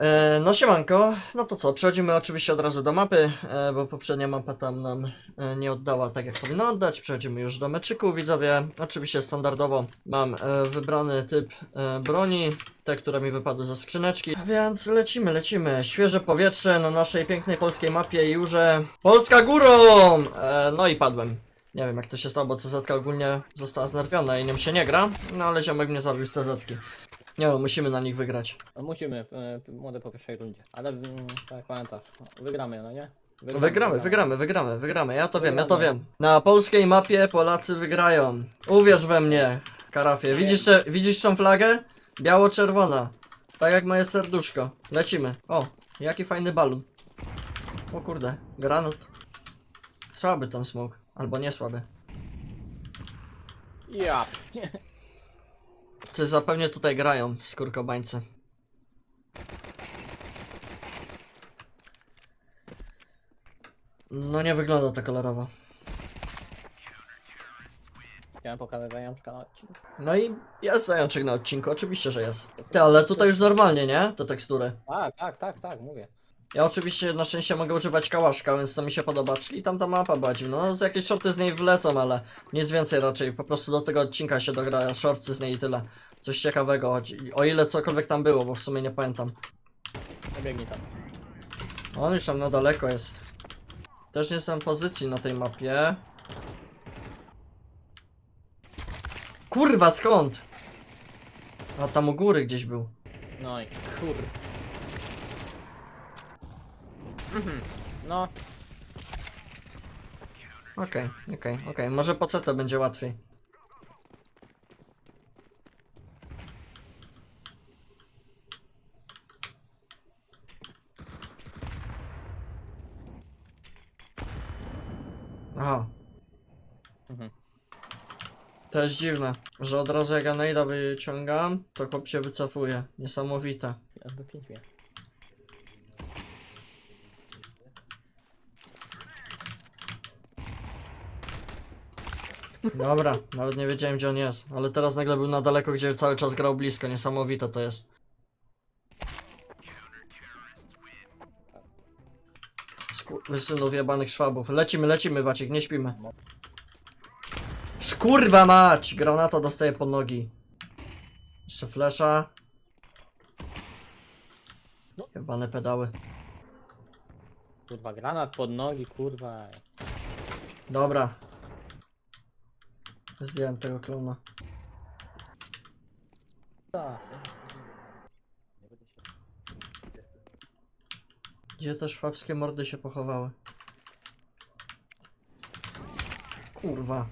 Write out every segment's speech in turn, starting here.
E, no siemanko, no to co, przechodzimy oczywiście od razu do mapy, e, bo poprzednia mapa tam nam e, nie oddała tak jak powinna oddać. Przechodzimy już do meczyku, widzowie. Oczywiście standardowo mam wybrany typ broni, te, które mi wypadły ze skrzyneczki. Więc lecimy, lecimy. Świeże powietrze na naszej pięknej polskiej mapie Jurze. Polska górą! No i padłem. Nie wiem jak to się stało, bo CZ ogólnie została znerwiona i nią się nie gra, no ale ziomek mnie zabił z CZ-ki. Nie no, musimy na nich wygrać. No musimy, e, młode po pierwszej rundzie. Ale mm, tak jak pamiętasz, wygramy, no nie? Wygramy, wygramy, wygramy, wygramy, ja to wiem, ja to wiem. Na polskiej mapie Polacy wygrają. Uwierz we mnie, Karafie. Widzisz, te, widzisz tą flagę? Biało-czerwona. Tak jak moje serduszko. Lecimy. O, jaki fajny balon. O kurde, granat. Słaby ten smok. Albo nie słaby. Ja. Ty zapewne tutaj grają, skurkobańcy. No nie wygląda to kolorowo. Chciałem pokazać zajączka na odcinku. No i jest zajączek na odcinku, oczywiście, że jest. Ty, ale tutaj już normalnie, nie? Te tekstury. Tak, tak, tak, tak, mówię. Ja oczywiście na szczęście mogę używać kałaszka, więc to mi się podoba. Czyli tam ta mapa bardziej. No jakieś shorty z niej wlecą, ale nic więcej raczej. Po prostu do tego odcinka się dogra shorty z niej i tyle. Coś ciekawego, o ile cokolwiek tam było, bo w sumie nie pamiętam. Pobiegnij tam. On już tam na daleko jest. Też nie jestem w pozycji na tej mapie. Kurwa, skąd? A tam u góry gdzieś był. No i kur... Mhm. No, Okej, okej, okej. Może po co to będzie łatwiej. Aha. Mhm. To jest dziwne, że od razu jak ja najda wyciągam, to chłop się wycofuje. Niesamowite. jakby 5 Dobra, nawet nie wiedziałem gdzie on jest, ale teraz nagle był na daleko, gdzie cały czas grał blisko, niesamowite to jest. Synów jebanych szwabów. Lecimy, lecimy Waciek, nie śpimy. Szkurwa mać! Granata dostaje pod nogi. Jeszcze flesza. Jebane pedały. Kurwa, granat pod nogi, kurwa. Dobra. Zdjąłem tego klona. Tak. Gdzie te szwabskie mordy się pochowały? Kurwa.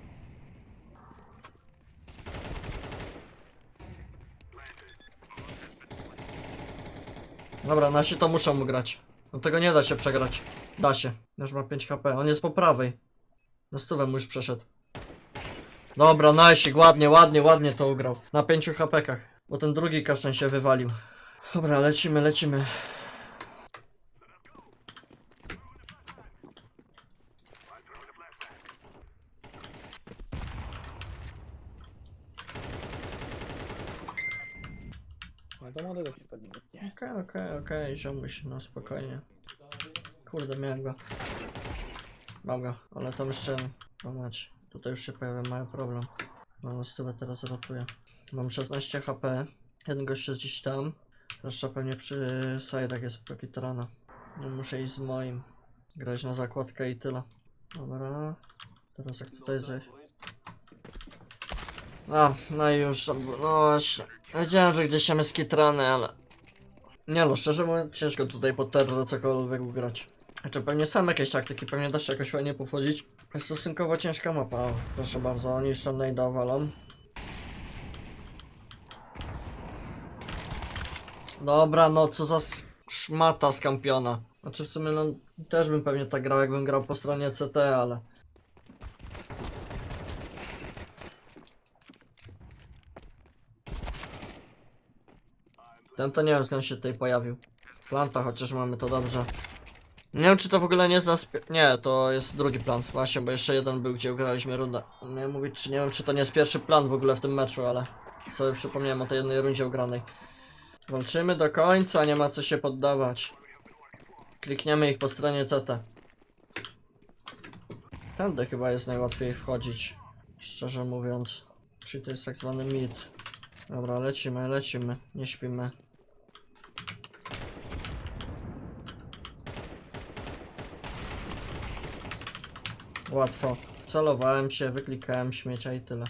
Dobra, nasi to muszą grać. No tego nie da się przegrać. Da się. Już ma 5 HP. On jest po prawej. Na stówę mu już przeszedł. Dobra, najsik, ładnie, ładnie, ładnie to ugrał. Na 5 HP-kach. Bo ten drugi kaszczan się wywalił. Dobra, lecimy, lecimy. No to młodego się pewnie nie. Okej, okej, okej, ziomuś, no spokojnie. Kurde, miałem go. Mam go, ale tam jeszcze, no tutaj już się pojawia mały problem. Mam stówę teraz ratuję. Mam 16 HP, jeden gość jest gdzieś tam. Jeszcze pewnie przy side'ach jest prokitrana. No muszę iść z moim. Grać na zakładkę i tyle. Dobra. Teraz jak tutaj zejść. A, no i już, no właśnie. Wiedziałem, że gdzieś tam jest kitrany, ale... Nie no, szczerze mówiąc, ciężko tutaj pod terror cokolwiek ugrać. Znaczy pewnie są jakieś taktyki, pewnie da się jakoś fajnie pochodzić. Jest stosunkowo ciężka mapa, proszę bardzo, oni już tam najda. Dobra, no co za szmata skampiona. Znaczy w sumie no, też bym pewnie tak grał, jakbym grał po stronie CT, ale... Ten to nie wiem skąd się tutaj pojawił. Planta chociaż mamy to dobrze. Nie wiem czy to w ogóle nie jest. Nie, to jest drugi plant. Właśnie, bo jeszcze jeden był, gdzie graliśmy rundę. Nie mówić, czy nie wiem czy to nie jest pierwszy plan w ogóle w tym meczu, ale sobie przypomniałem o tej jednej rundzie ugranej. Walczymy do końca, nie ma co się poddawać. Klikniemy ich po stronie CT. Tędy chyba jest najłatwiej wchodzić, szczerze mówiąc. Czyli to jest tak zwany mid. Dobra, lecimy, lecimy, nie śpimy. Łatwo. Celowałem się, wyklikałem śmiecia i tyle.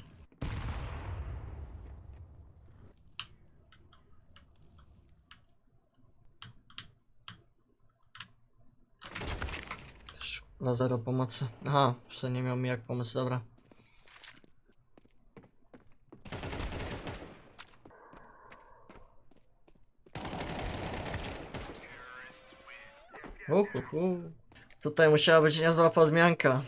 Na zero pomocy. Aha, jeszcze nie miał mi jak pomóc, dobra. Uhuhu. Tutaj musiała być niezła podmianka.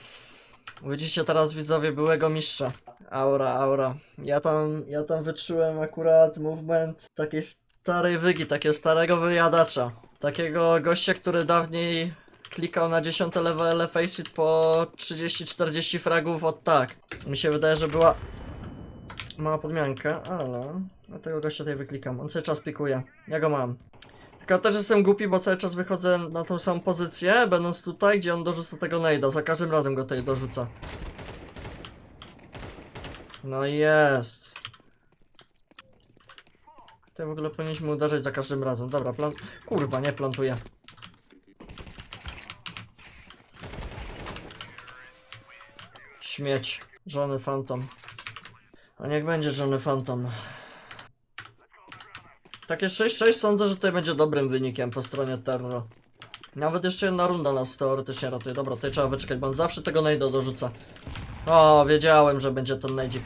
Widzicie teraz widzowie byłego mistrza. Aura, aura. Ja tam, ja tam wyczułem akurat movement takiej starej wygi, takiego starego wyjadacza. Takiego gościa, który dawniej klikał na 10 levele Faceit po 30-40 fragów od tak. Mi się wydaje, że była mała podmianka, ale na tego gościa tutaj wyklikam. On cały czas pikuje. Ja go mam. Tylko też jestem głupi, bo cały czas wychodzę na tą samą pozycję, będąc tutaj, gdzie on dorzuca tego najda. Za każdym razem go tutaj dorzuca. No jest. Tutaj w ogóle powinniśmy uderzyć za każdym razem. Dobra, plan... Kurwa, nie plantuję. Śmieć. Johnny Phantom. A niech będzie Johnny Phantom. Takie 6-6 sądzę, że tutaj będzie dobrym wynikiem po stronie Terno. Nawet jeszcze jedna runda nas teoretycznie ratuje. Dobra, tutaj trzeba wyczekać, bo on zawsze tego najda dorzuca. O, wiedziałem, że będzie ten najdzik.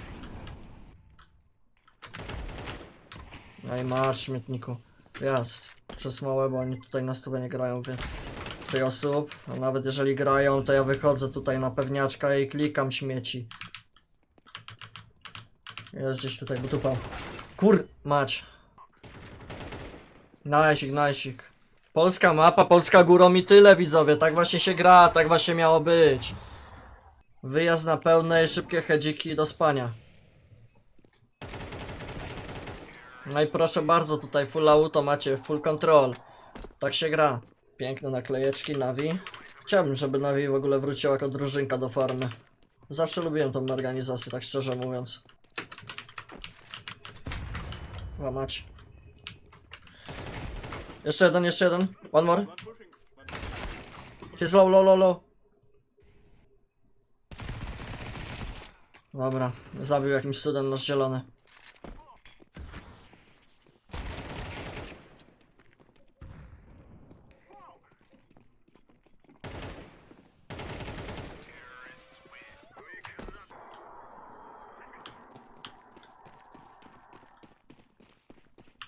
No i masz, śmietniku. Jest. Przez małe, bo oni tutaj na stówę nie grają więcej osób. A nawet jeżeli grają, to ja wychodzę tutaj na pewniaczka i klikam śmieci. Jest gdzieś tutaj, bo tu pan. Kur... mać. Najsik, najsik. Polska mapa, Polska górą i tyle widzowie, tak właśnie się gra, tak właśnie miało być. Wyjazd na pełne szybkie hedziki do spania. No i proszę bardzo, tutaj full auto macie, full control. Tak się gra. Piękne naklejeczki Navi. Chciałbym, żeby Navi w ogóle wróciła jako drużynka do farmy. Zawsze lubiłem tą organizację, tak szczerze mówiąc. Łamać. Jeszcze jeden, jeszcze jeden. One more. He's low, low, low, low. Dobra, zabił jakimś cudem nasz zielony.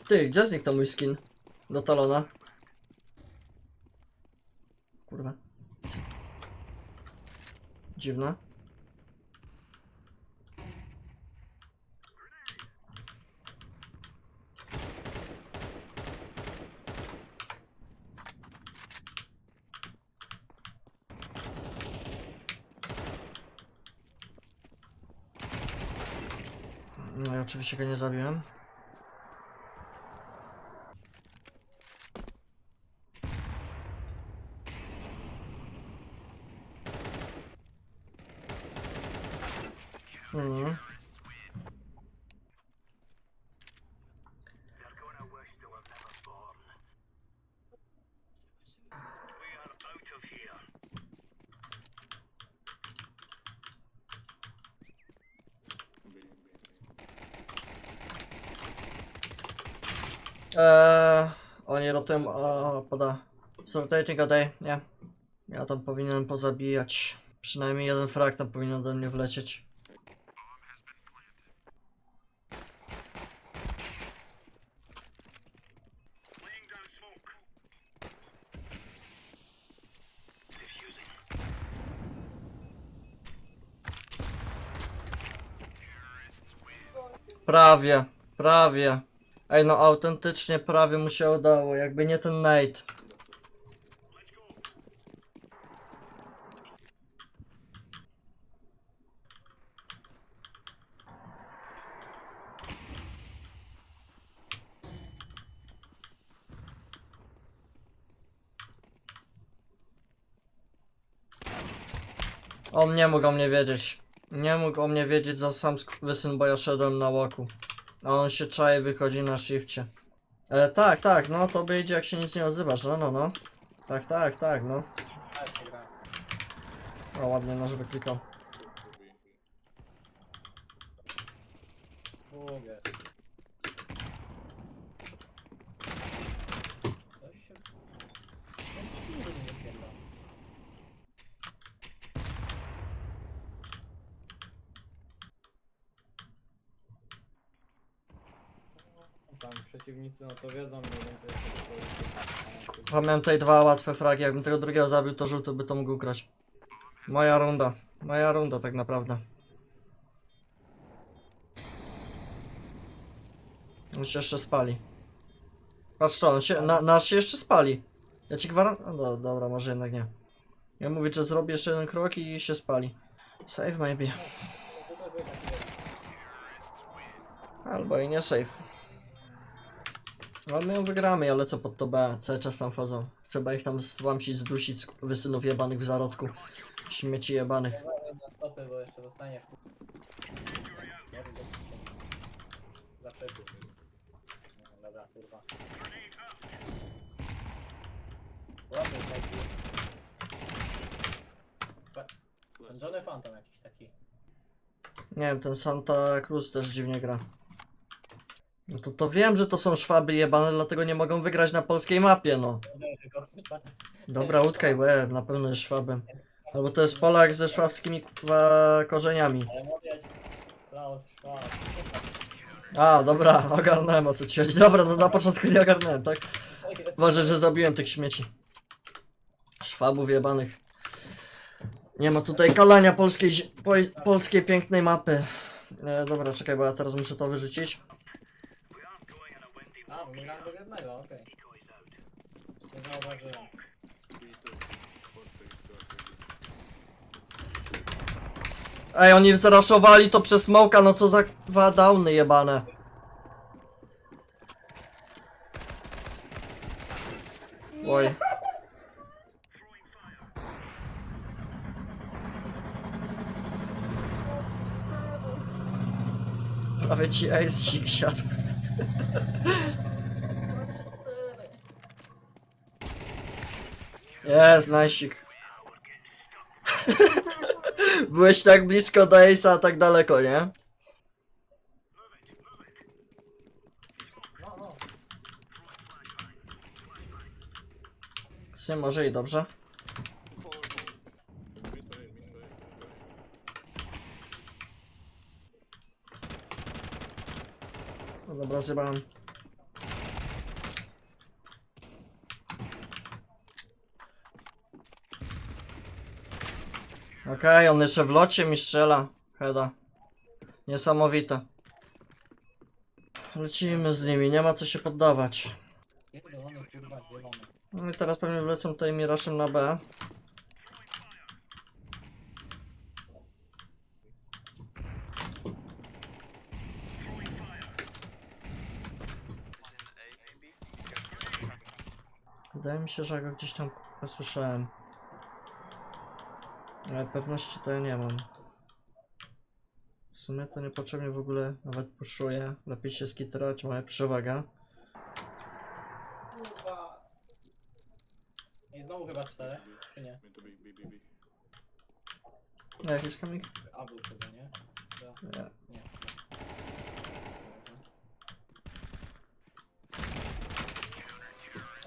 Ty, gdzie zniknął mój skin? Do talona. Kurwa. Dziwne. No i oczywiście go nie zabiłem. Mhm. Eee, oni rotują, o, poda. Sortating a day, nie. Ja tam powinienem pozabijać. Przynajmniej jeden frag tam powinien ode mnie wlecieć. Prawie, prawie. Ej, no autentycznie prawie mu się udało, jakby nie ten Nate. On nie mógł o mnie wiedzieć. Nie mógł o mnie wiedzieć za sam skwysyn, bo ja szedłem na łaku. A on się czaje, wychodzi na shifcie. E, tak, tak, no to by idzie jak się nic nie odzywasz, no, no, no. Tak, tak, tak, no. O, ładnie nasz wyklikał. Długie. Coś się... Coś się nie wypierdala. No, Tam przeciwnicy no to wiedzą mniej więcej jak to powiedzieć. Pamiętam tutaj dwa łatwe fragi, jakbym tego drugiego zabił, to żółty by to mógł grać. Moja runda. Moja runda tak naprawdę. On się jeszcze spali. Patrz to, on się, na, nasz się jeszcze spali. Ja ci gwarantuję... No do, dobra, może jednak nie. Ja mówię, że zrobię jeszcze jeden krok i się spali. Save maybe. Jest. Albo i nie save. No my ją wygramy, ja lecę pod to B, cały czas tam wchodzą. Trzeba ich tam stłamsić, zdusić, wysynów jebanych w zarodku. Śmieci jebanych. Uważaj na stopy, bo jeszcze zostaniesz. Zaczepił. No, Dobra, kurwa. Ładny taki. Pa- Ten Johnny Phantom jakiś taki. Nie wiem, ten Santa Cruz też dziwnie gra. No to, to wiem, że to są szwaby jebane, dlatego nie mogą wygrać na polskiej mapie, no. Dobra, utkaj łeb, na pewno jest szwabem. Albo to jest Polak ze szwabskimi korzeniami. A, dobra, ogarnąłem o co ci chodzi. Dobra, no na początku nie ogarnąłem, tak? Uważaj, że zabiłem tych śmieci. Szwabów jebanych. Nie ma tutaj kalania polskiej, polskiej pięknej mapy. E, dobra, czekaj, bo ja teraz muszę to wyrzucić. Bez jednego, okej. Nie zauważyłem. Ej, oni zaraszowali to przez smoka, no co za dwa downy jebane. Oj. Prawie ci ace sik siadł. Jest, najsik. Byłeś tak blisko do Ace'a, a tak daleko, nie? Sy, może i dobrze. No dobra, zjebałem. Okej, on jeszcze w locie mi strzela. Heda. Niesamowite. Lecimy z nimi, nie ma co się poddawać. No i teraz pewnie wlecą tutaj Miraszem na B. Wydaje mi się, że go gdzieś tam kurwa słyszałem. Ale pewności to ja nie mam. W sumie to niepotrzebnie w ogóle nawet puszuję. Lepiej się skitrować, moja przewaga. Kurwa. I znowu chyba cztery, czy nie? Jak jest kamik? A był chyba, nie? Da. Nie. Nie.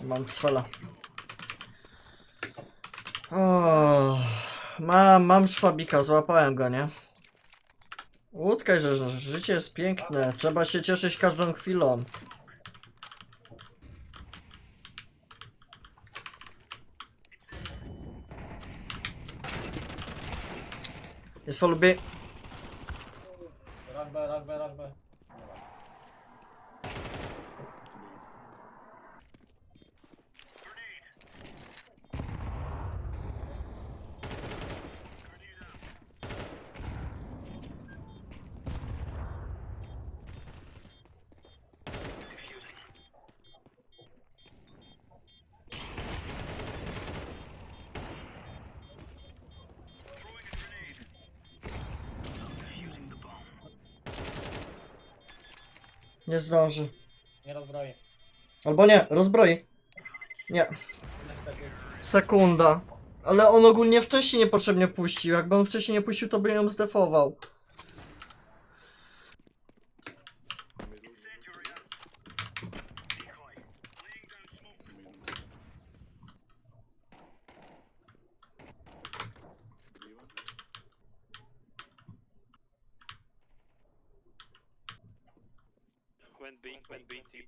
Mam cwela. O, mam, mam szwabika, złapałem go, nie? Łódkaj, że życie jest piękne, trzeba się cieszyć każdą chwilą. Jest for Nie zdąży. Nie rozbroi. Albo nie, rozbroi. Nie, sekunda. Ale on ogólnie wcześniej niepotrzebnie puścił. Jakby on wcześniej nie puścił, to by ją zdefował. Went B, went B, T.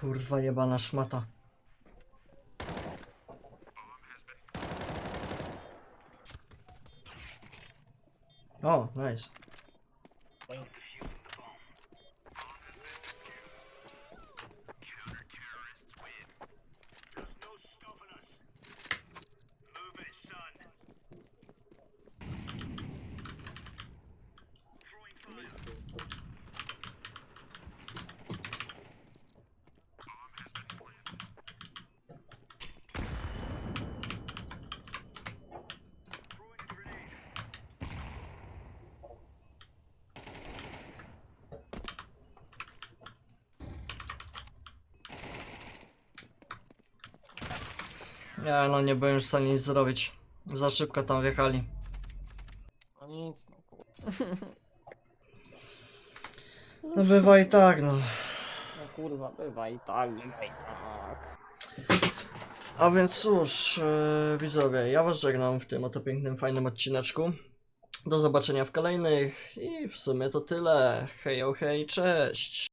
Kurwa jebana szmata. O, nice. Nie no, nie byłem już w stanie nic zrobić. Za szybko tam wjechali. No nic, no kurwa. No bywa i tak, no. No kurwa, bywa i tak, bywa i tak. A więc cóż, e, widzowie, ja was żegnam w tym oto pięknym, fajnym odcineczku. Do zobaczenia w kolejnych i w sumie to tyle. Hej, hej, cześć!